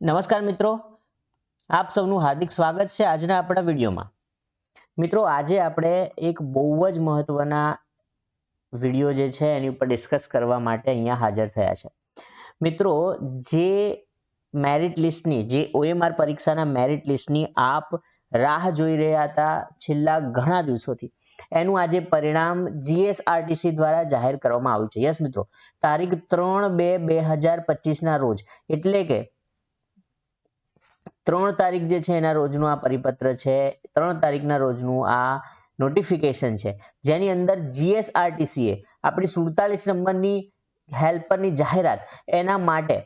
નમસ્કાર મિત્રો. આપ સૌનું હાર્દિક સ્વાગત છે આજના આપણા વિડીયોમાં. મિત્રો, આજે આપણે એક બહુ જ મહત્વના વીડિયો જે છે એની ઉપર ડિસ્કસ કરવા માટે અહીંયા હાજર થયા છે. મિત્રો, જે મેરિટ લિસ્ટની, જે ઓએમઆર પરીક્ષાના મેરિટ લિસ્ટની આપ રાહ જોઈ રહ્યા હતા છેલ્લા ઘણા દિવસોથી, એનું આજે પરિણામ જીએસઆરટીસી દ્વારા જાહેર કરવામાં આવ્યું છે. યસ મિત્રો, તારીખ ત્રણ બે બે હજાર પચીસના રોજ, એટલે કે ત્રણ તારીખ જે છે એના રોજનું આ પરિપત્ર છે, ત્રણ તારીખના રોજનું આ નોટિફિકેશન છે. જેની અંદર જીએસઆરટીસીએ આપણી સુડતાલીસ નંબરની હેલ્પરની જાહેરાત એના માટે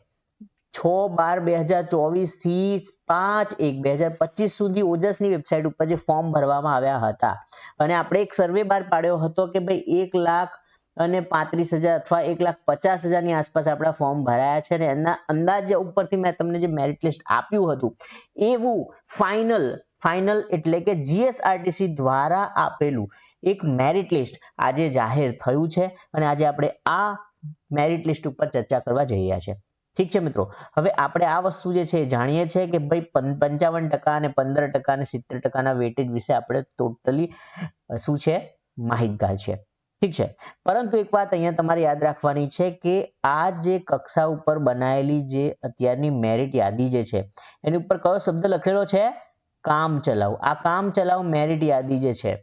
છ બાર બે હજાર ચોવીસથી પાંચ એક બે હજાર પચીસ સુધી ઓજસની વેબસાઇટ ઉપર જે ફોર્મ ભરવામાં આવ્યા હતા. અને આપણે એક સર્વે બહાર પાડ્યો હતો કે ભાઈ એક લાખ અને પાંત્રીસ હજાર અથવા એક લાખ પચાસ હજારની આસપાસ આપણા ફોર્મ ભરાયા છે અને એના અંદાજ ઉપરથી મેં તમને જે મેરિટ લિસ્ટ આપ્યું હતું, એવું ફાઇનલ ફાઇનલ એટલે કે જીએસઆરટીસી દ્વારા આપેલું એક મેરિટ લિસ્ટ આજે જાહેર થયું છે અને આજે આપણે આ મેરિટ લિસ્ટ ઉપર ચર્ચા કરવા જઈ રહ્યા છે. ઠીક છે મિત્રો? હવે આપણે આ વસ્તુ જે છે જાણીએ છીએ કે ભાઈ પંચાવન ટકા અને પંદર ટકા અને સિત્તેર ટકાના વેટેજ વિશે આપણે ટોટલી શું છે? માહિતગાર છે ઠીક છે. પરંતુ એક વાત અહીંયા તમારે યાદ રાખવાની છે કે આ જે કક્ષા ઉપર બનાવેલી જે અત્યારની મેરિટ યાદી જે છે, એની ઉપર કયો શબ્દ લખેલો છે? કામ ચલાવ. આ કામ ચલાવ મેરિટ યાદી જે છે,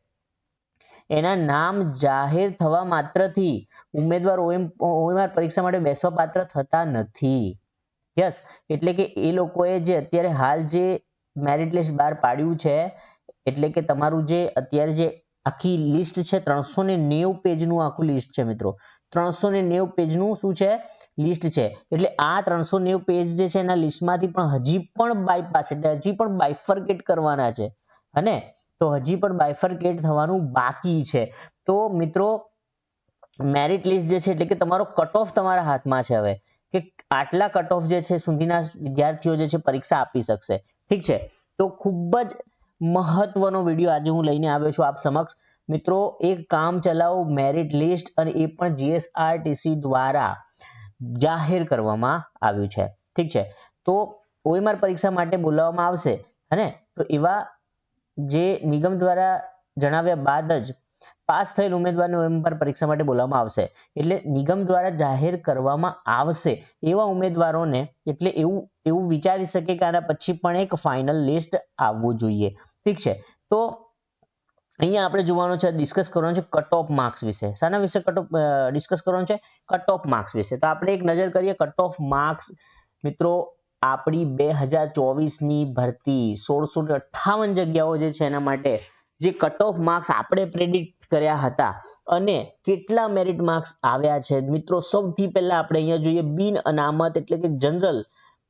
એના નામ જાહેર થવા માત્રથી ઉમેદવાર ઓએમઆર પરીક્ષા માટે બેસવા પાત્ર થતા નથી. યસ, એટલે કે એ લોકોએ જે અત્યારે હાલ જે મેરિટ લિસ્ટ બહાર પાડ્યું છે, એટલે કે તમારું જે અત્યારે જે આખી લિસ્ટ છે. ત્રણસો ને નેવું પેજનું આખું લિસ્ટ છે મિત્રો. ત્રણસો ને નેવું પેજનું શું છે? લિસ્ટ છે. એટલે આ ત્રણસો નેવું પેજ જે છે એના લિસ્ટમાંથી પણ હજી પણ બાયપાસ એટલે હજી પણ બાયફર્કેટ કરવાના છે. અને તો હજી પણ બાયફર્કેટ થવાનું બાકી છે. તો મિત્રો મેરિટ લિસ્ટ જે છે એટલે કે તમારો કટ ઓફ તમારા હાથમાં છે હવે. કે આટલા કટ ઓફ જે છે સુધીના વિદ્યાર્થીઓ જે છે પરીક્ષા આપી શકશે. ઠીક છે? તો ખૂબ જ મહત્વનો વીડિયો આજે હું લઈને આવ્યો છું આપ સમક્ષ. મિત્રો, એક કામ ચલાવો મેરિટ લિસ્ટ અને એ પણ જીએસઆરટીસી દ્વારા જાહેર કરવામાં આવ્યું છે. ઠીક છે? તો ઓએમઆર પરીક્ષા માટે બોલાવવામાં આવશે હને તો એવા જે નિગમ દ્વારા જણાવ્યા બાદ જ પાસ થયેલ ઉમેદવારને ઓએમઆર પરીક્ષા માટે બોલાવવામાં આવશે. એટલે નિગમ દ્વારા જાહેર કરવામાં આવશે એવા ઉમેદવારોને એટલે એવું એવું વિચારી શકે કે આના પછી પણ એક ફાઇનલ લિસ્ટ આવવું જોઈએ. ઠીક છે? તો અહીંયા આપણે જોવાનું છે ડિસ્કસ કરવાનું છે કટ ઓફ માર્ક્સ વિશે. શાના વિશે કટ ઓફ ડિસ્કસ કરવાનું છે? કટ ઓફ માર્ક્સ વિશે. તો આપણે એક નજર કરીએ કટ ઓફ માર્ક્સ મિત્રો, આપણી બે હજાર ચોવીસની ભરતી સોળસો અઠ્ઠાવન જગ્યાઓ જે છે એના માટે જે કટ ઓફ માર્ક્સ આપણે પ્રેડિક્ટ કર્યા હતા અને કેટલા મેરિટ માર્ક્સ આવ્યા છે? મિત્રો, સૌથી પહેલા આપણે અહીંયા જોઈએ બિન અનામત એટલે કે જનરલ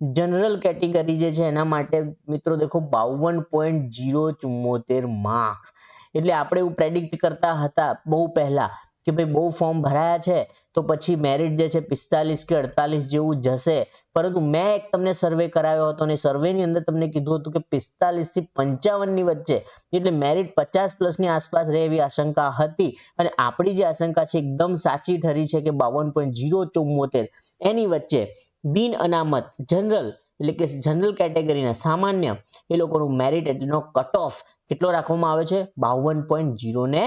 જનરલ કેટેગરી જે છે એના માટે મિત્રો દેખો બાવન પોઈન્ટ જીરો ચુમ્મોતેર માર્ક્સ એટલે આપણે એવું પ્રેડિક્ટ કરતા હતા બહુ પહેલા કે ભાઈ બહુ ફોર્મ ભરાયા છે, તો પછી મેરિટ જે છે પિસ્તાલીસ કે અડતાલીસ જેવું જશે. પરંતુ મેં એક તમને સર્વે કરાવ્યો હતો અને સર્વેની અંદર તમને કીધું હતું કે પિસ્તાલીસથી પંચાવનની વચ્ચે, એટલે મેરિટ પચાસ પ્લસની આસપાસ રહે એવી આશંકા હતી. અને આપણી જે આશંકા છે એકદમ સાચી ઠરી છે કે બાવન પોઈન્ટ જીરો ચુમ્મોતેર એની વચ્ચે બિન અનામત જનરલ એટલે કે જનરલ કેટેગરીના સામાન્ય, એ લોકોનું મેરિટ એટલેનો કટ ઓફ કેટલો રાખવામાં આવે છે? બાવન પોઈન્ટ જીરો ને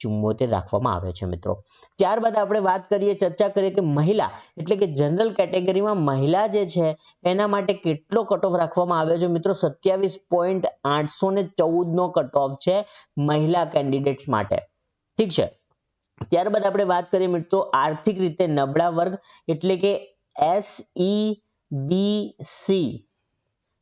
ચુમ્મોતેર રાખવામાં આવે છે મિત્રો. ત્યારબાદ આપણે વાત કરીએ, ચર્ચા કરીએ કે મહિલા, એટલે કે જનરલ કેટેગરીમાં મહિલા જે છે, એના માટે કેટલો કટ ઓફ રાખવામાં આવ્યો છે મિત્રો? સત્યાવીસ પોઈન્ટ આઠસો ને ચૌદનો કટ ઓફ છે મહિલા કેન્ડિડેટ્સ માટે. ઠીક છે? ત્યારબાદ આપણે વાત કરીએ મિત્રો આર્થિક રીતે નબળા વર્ગ, એટલે કે એસઈ બી સી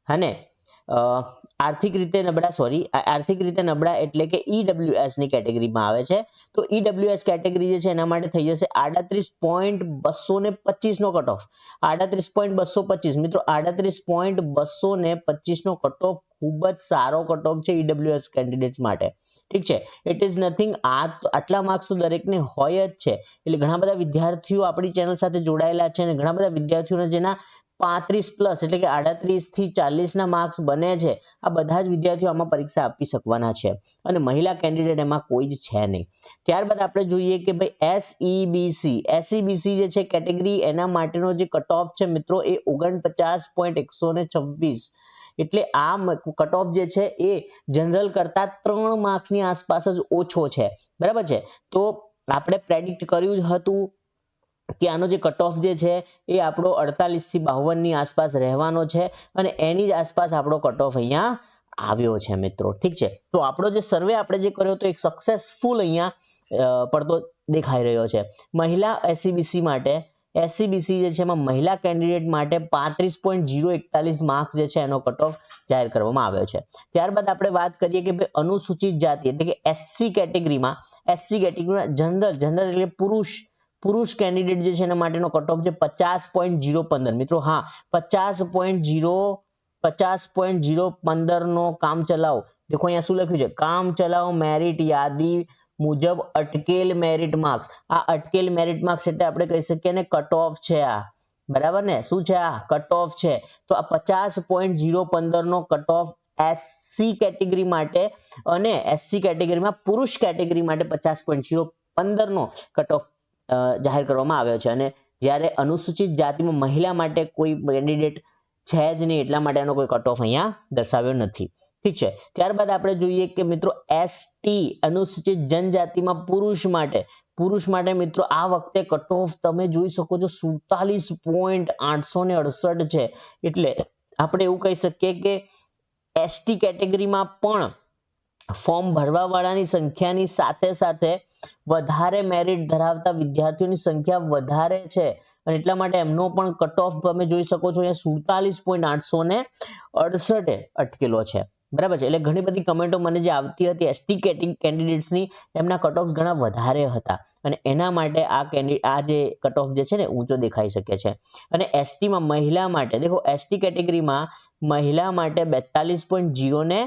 અને આર્થિક રીતે નબળા સોરી આર્થિક રીતે નબળા એટલે કે ઈડબ્લ્યુએસની કેટેગરીમાં આવે છે. તો ઈડબ્લ્યુએસ કેટેગરી જે છે એના માટે થઈ જશે આડત્રીસ પોઈન્ટ બસો ને પચીસ નો કટ ઓફ આડત્રીસ પોઈન્ટ બસો પચીસ. મિત્રો, આડત્રીસ પોઈન્ટ બસો ને પચીસ નો કટ ઓફ ખૂબ જ સારો કટ ઓફ છે ઈડબ્લ્યુએસ કેન્ડિડેટ્સ માટે. ઠીક છે? ઇટ ઇઝ નથિંગ આ આટલા માર્ક્સ તો દરેકને હોય જ છે. એટલે ઘણા બધા વિદ્યાર્થીઓ આપણી ચેનલ સાથે જોડાયેલા છે અને ઘણા બધા વિદ્યાર્થીઓને જેના પાંત્રીસ પ્લસ એટલે કે આડત્રીસથી ચાલીસના માર્ક્સ બને છે. આ બધા જ વિદ્યાર્થીઓ આમાં પરીક્ષા આપી શકવાના છે. અને મહિલા કેન્ડિડેટ એમાં કોઈ જ છે નહીં. ત્યારબાદ આપણે જોઈએ કે ભાઈ એસઈબીસી એસઈબીસી જે છે કેટેગરી એના માટેનો જે કટ ઓફ છે મિત્રો એ ઓગણપચાસ પોઈન્ટ એકસો ને છવ્વીસ. એટલે આ કટ ઓફ જે છે એ જનરલ કરતા ત્રણ માર્ક્સની આસપાસ જ ઓછો છે. બરાબર છે? તો આપણે પ્રેડિક્ટ કર્યું જ હતું કે આનો જે કટ ઓફ જે છે એ આપણો અડતાલીસથી બાવનની આસપાસ રહેવાનો છે અને એની જ આસપાસ આપણો કટ ઓફ અહીંયા આવ્યો છે મિત્રો. ઠીક છે? તો આપણો જે સર્વે આપણે જે કર્યો હતો એક સક્સેસફુલ અહીંયા પડતો દેખાઈ રહ્યો છે. મહિલા એસસીબીસી માટે એસસીબીસી જે છે એમાં મહિલા કેન્ડિડેટ માટે પાંત્રીસ પોઈન્ટ જીરો એકતાલીસ માર્ક્સ જે છે એનો કટ ઓફ જાહેર કરવામાં આવ્યો છે. ત્યારબાદ આપણે વાત કરીએ કે ભાઈ અનુસૂચિત જાતિ એટલે કે એસસી કેટેગરીમાં એસસી કેટેગરીમાં જનરલ જનરલ એટલે પુરુષ પુરુષ કેન્ડિડેટ જે છે એના માટેનો કટ ઓફ છે પચાસ પોઈન્ટ જીરો પંદર. મિત્રો, હા, પચાસ પોઈન્ટ જીરો પચાસ પોઈન્ટ જીરો પંદર નો કામ ચલાવો. દેખો, અહીંયા શું લખ્યું છે? કામ ચલાવો મેરિટ યાદી મુજબ અટકેલ મેરિટ માર્ક્સ આ અટકેલ મેરિટ માર્ક્સ એટલે આપણે કહી શકીએ ને કટ ઓફ છે આ. બરાબર ને? શું છે આ? કટ ઓફ છે. તો આ પચાસ પોઈન્ટ જીરો પંદર નો કટ ઓફ એસસી કેટેગરી માટે અને એસસી કેટેગરીમાં પુરુષ કેટેગરી માટે પચાસ પોઈન્ટ જીરો પંદર નો કટ ઓફ જાહેર કરવામાં આવ્યો છે. અને જ્યારે અનુસૂચિત જાતિમાં મહિલા માટે કોઈ કેન્ડિડેટ છે જ નહીં, એટલા માટે એનો કોઈ કટ ઓફ અહીંયા દર્શાવ્યો નથી. ઠીક છે. ત્યારબાદ આપણે જોઈએ કે મિત્રો એસટી અનુસૂચિત જનજાતિમાં પુરુષ માટે પુરુષ માટે મિત્રો, આ વખતે કટ ઓફ તમે જોઈ શકો છો, સુડતાલીસ પોઈન્ટ આઠસો ને અડસઠ છે. એટલે આપણે એવું કહી શકીએ કે એસટી કેટેગરીમાં પણ ફોર્મ ભરવા વાળાની સંખ્યાની સાથે સાથે વધારે મેરિટ ધરાવતા વિદ્યાર્થીઓની સંખ્યા વધારે છે. અને એટલા માટે એમનો પણ કટ ઓફ તમે જોઈ શકો છો, અહીંયા સુડતાલીસ પોઈન્ટ આઠસો ને અડસઠે અટકેલો છે. બરાબર છે? એટલે ઘણી બધી કમેન્ટો મને જે આવતી હતી એસટી કેન્ડિડેટ્સની એમના કટ ઓફ ઘણા વધારે હતા. અને એના માટે આ કેન્ડિડેટ આ જે કટ ઓફ જે છે ને, ઊંચો દેખાઈ શકે છે. અને એસટીમાં મહિલા માટે, દેખો એસટી કેટેગરીમાં મહિલા માટે બેતાલીસ પોઈન્ટ જીરો ને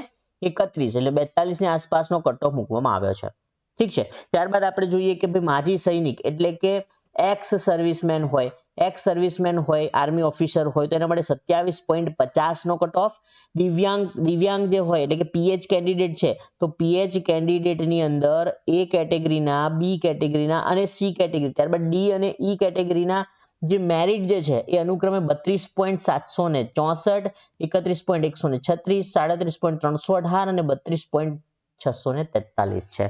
એકત્રીસ એટલે બેતાલીસની આસપાસનો કટ મૂકવામાં આવ્યો છે. ઠીક છે? ત્યારબાદ આપણે જોઈએ કે ભાઈ માજી સૈનિક એટલે કે એક્સ સર્વિસમેન હોય એક્સ સર્વિસમેન હોય આર્મી ઓફિસર હોય, તો એના માટે સત્યાવીસ પોઈન્ટ પચાસ નો કટ ઓફ દિવ્યાંગ દિવ્યાંગ જે હોય એટલે કે પીએચ કેન્ડિડેટ છે, તો પીએચ કેન્ડિડેટની અંદર એ કેટેગરીના, બી કેટેગરીના અને સી કેટેગરી. ત્યારબાદ ડી અને ઈ કેટેગરીના જે મેરિટ જે છે, એ અનુક્રમે બત્રીસ પોઈન્ટ સાતસો ને ચોસઠ, એકત્રીસ પોઈન્ટ એકસો ને છત્રીસ, સાડત્રીસ પોઈન્ટ ત્રણસો અઢાર અને બત્રીસ પોઈન્ટ છસો ને તેતાલીસ છે.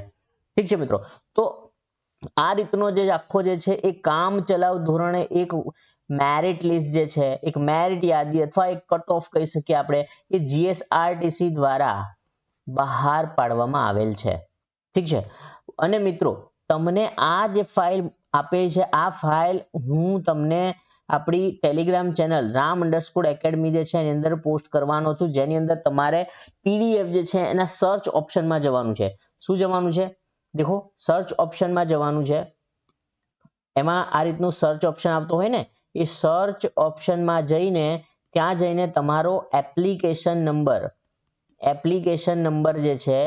ઠીક છે મિત્રો? તો આ રીતનો જે આખો જે છે, એ કામ ચલાવ ધોરણે એક મેરિટ લિસ્ટ જે છે, એક મેરિટ યાદી અથવા એક કટ ઓફ કહી શકીએ આપણે, એ જીએસઆરટીસી દ્વારા બહાર પાડવામાં આવેલ છે. ઠીક છે? અને મિત્રો, તમને આ જે ફાઇલ આપેલ છે. આ ફાઇલ હું તમને આપણી telegram channel Ram underscore academy જે છે એની અંદર પોસ્ટ કરવાનો છું. જેની અંદર તમારે પીડીએફ જે છે એના સર્ચ ઓપ્શનમાં જવાનું છે. શું જવાનું છે? દેખો સર્ચ ઓપ્શનમાં જવાનું છે. એમાં આ રીતનું સર્ચ ઓપ્શન આવતો હોય ને, એ સર્ચ ઓપ્શનમાં જઈને ત્યાં જઈને તમારો એપ્લિકેશન નંબર એપ્લિકેશન નંબર જે છે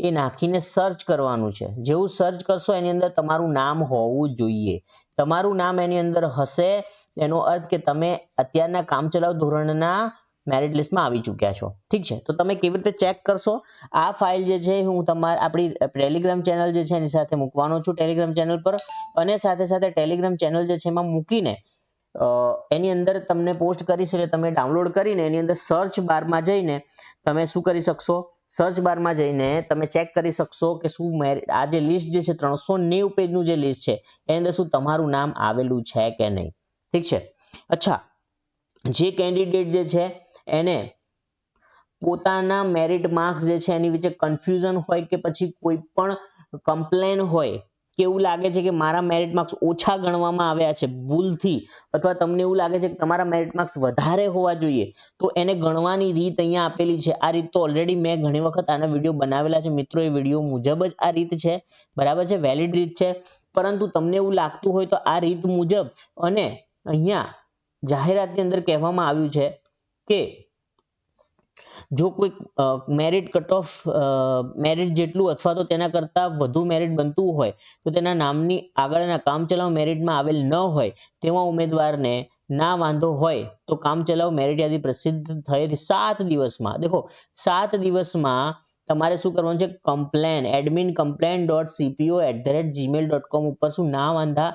એ નાખીને સર્ચ કરવાનું છે. જેવું સર્ચ કરશો એની અંદર તમારું નામ હોવું જોઈએ. તમારું નામ એની અંદર હશે, એનો અર્થ કે તમે અત્યારના કામચલાઉ ધોરણના મેરિટ લિસ્ટમાં આવી ચૂક્યા છો. ઠીક છે? તો તમે કેવી રીતે ચેક કરશો? આ ફાઇલ જે છે, હું તમારા આપણી ટેલિગ્રામ ચેનલ જે છે, એની સાથે મૂકવાનો છું ટેલિગ્રામ ચેનલ પર. અને સાથે સાથે ટેલિગ્રામ ચેનલ જે છે, એમાં મૂકીને એની અંદર તમને પોસ્ટ કરીશ એટલે તમે ડાઉનલોડ કરીને એની અંદર સર્ચ બારમાં જઈને તમે શું કરી શકશો? સર્ચ બારમાં જઈને તમે ચેક કરી શકશો કે શું મેરિટ આ જે લિસ્ટ જે છે ત્રણસો નેવું પેજનું જે લિસ્ટ છે, એની અંદર શું તમારું નામ આવેલું છે કે નહીં? ઠીક છે? અચ્છા, જે કેન્ડિડેટ જે છે એને પોતાના મેરિટ માર્ક્સ જે છે એની વિશે કન્ફ્યુઝન હોય કે પછી કોઈ પણ કમ્પ્લેન હોય એવું લાગે છે કે મારા મેરિટ માર્ક્સ ઓછા ગણવામાં આવ્યા છે ભૂલથી અથવા તમને એવું લાગે છે કે તમારા મેરિટ માર્ક્સ વધારે હોવા જોઈએ, તો એને ગણવાની રીત અહીંયા આપેલી છે. આ રીત તો ઓલરેડી મેં ઘણી વખત આના વીડિયો બનાવેલા છે. મિત્રો, એ વીડિયો મુજબ જ આ રીત છે. બરાબર છે? વેલિડ રીત છે. પરંતુ તમને એવું લાગતું હોય તો આ રીત મુજબ અને અહીંયા જાહેરાતની અંદર કહેવામાં આવ્યું છે કે જો કોઈ મેરિટ કટ ઓફ મેરિટ જેટલું અથવા તો તેના કરતાં વધુ મેરિટ બનતું હોય, તો તેના નામની આગળના કામચલાઉ મેરિટમાં આવેલ ન હોય, તેવા ઉમેદવારને ના વાંધો હોય, તો કામચલાઉ મેરિટ યાદી પ્રસિદ્ધ થયેલી સાત દિવસમાં. દેખો, સાત દિવસમાં તમારે શું કરવાનું છે? Complain admin complain dot CPO at the rate Gmail dot com ઉપર શું ના વાંધા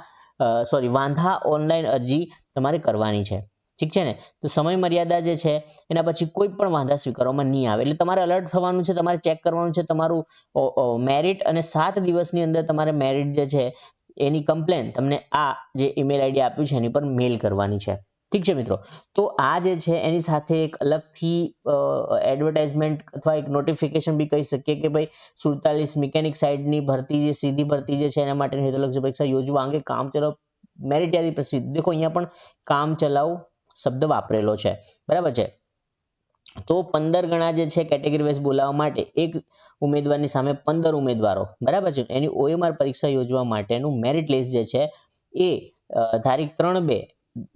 સોરી વાંધા ઓનલાઈન અરજી તમારે કરવાની છે. ઠીક છે ને? તો સમય મર્યાદા જે છે, એના પછી કોઈ પણ વાંધા સ્વીકારવામાં નહીં આવે. એટલે તમારે અલર્ટ થવાનું છે, તમારે ચેક કરવાનું છે, તમારું મેરિટ અને સાત દિવસની અંદર તમારે મેરિટ જે છે, એની કમ્પ્લેન તમને આ જે ઈમેલ આઈડી આપ્યું છે, એની પર મેલ કરવાની છે. ઠીક છે મિત્રો? તો આ જે છે, એની સાથે એક અલગથી એડવર્ટાઇઝમેન્ટ અથવા એક નોટિફિકેશન બી કહી શકીએ કે ભાઈ, સુડતાલીસ મિકેનિક સાઇડની ભરતી જે, સીધી ભરતી જે છે, એના માટેની હેતુલક્ષી પરીક્ષા યોજવા અંગે કામ ચલાવ. મેરિટ યાદી પ્રસિદ્ધ. દેખો, અહીંયા પણ કામ ચલાવ. શબ્દ વાપરેલો છે. બરાબર છે? તો પંદર ગણા જે છે કેટેગરી વાઇઝ બોલાવવા માટે એક ઉમેદવારની સામે પંદર ઉમેદવારો. બરાબર છે? એની ઓએમઆર પરીક્ષા યોજવા માટેનું મેરિટ લિસ્ટ જે છે એ તારીખ ત્રણ બે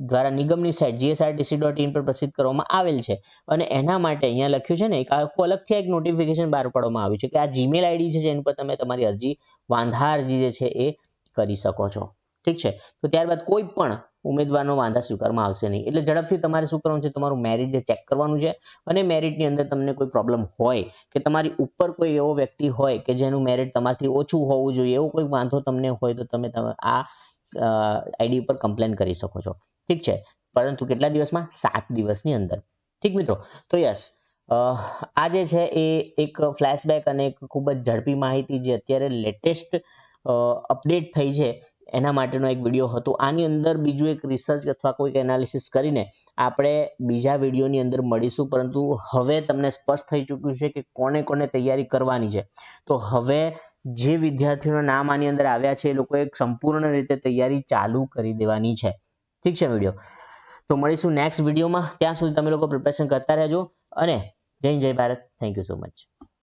દ્વારા નિગમની સાઇટ જીએસઆરટીસી ડોટ ઇન પર પ્રસિદ્ધ કરવામાં આવેલ છે. અને એના માટે અહીંયા લખ્યું છે ને, એક આખું અલગથી એક નોટિફિકેશન બહાર પાડવામાં આવ્યું છે કે આ જીમેલ આઈડી છે એની પર તમે તમારી અરજી, વાંધા અરજી જે છે એ કરી શકો છો. ઠીક છે? તો ત્યારબાદ કોઈ પણ ઉમેદવારનો વાંધા સ્વીકારવામાં આવશે નહીં. એટલે ઝડપથી તમારે શું કરવાનું છે? તમારું મેરિટ જે ચેક કરવાનું છે અને મેરિટની અંદર તમને કોઈ પ્રોબ્લેમ હોય કે તમારી ઉપર કોઈ એવો વ્યક્તિ હોય કે જેનું મેરિટ તમારથી ઓછું હોવું જોઈએ, એવો કોઈ વાંધો તમને હોય તો તમે આ આઈડી ઉપર કમ્પ્લેન કરી શકો છો. ઠીક છે? પરંતુ કેટલા દિવસમાં? સાત દિવસની અંદર. ઠીક મિત્રો? તો યસ આ જે છે એ એક ફ્લેશબેક અને એક ખૂબ જ ઝડપી માહિતી જે અત્યારે લેટેસ્ટ અપડેટ થઈ છે એના માટેનો એક વીડિયો હતો. આની અંદર બીજું એક રિસર્ચ અથવા કોઈક એનાલિસિસ કરીને આપણે બીજા વિડીયોની અંદર મળીશું. પરંતુ હવે તમને સ્પષ્ટ થઈ ચૂક્યું છે કે કોને કોને તૈયારી કરવાની છે. તો હવે જે વિદ્યાર્થીઓના નામ આની અંદર આવ્યા છે, એ લોકોએ સંપૂર્ણ રીતે તૈયારી ચાલુ કરી દેવાની છે. ઠીક છે વીડિયો તો મળીશું નેક્સ્ટ વિડીયોમાં ત્યાં સુધી તમે લોકો પ્રિપેરેશન કરતા રહેજો. અને જય જય Bharat. Thank you so much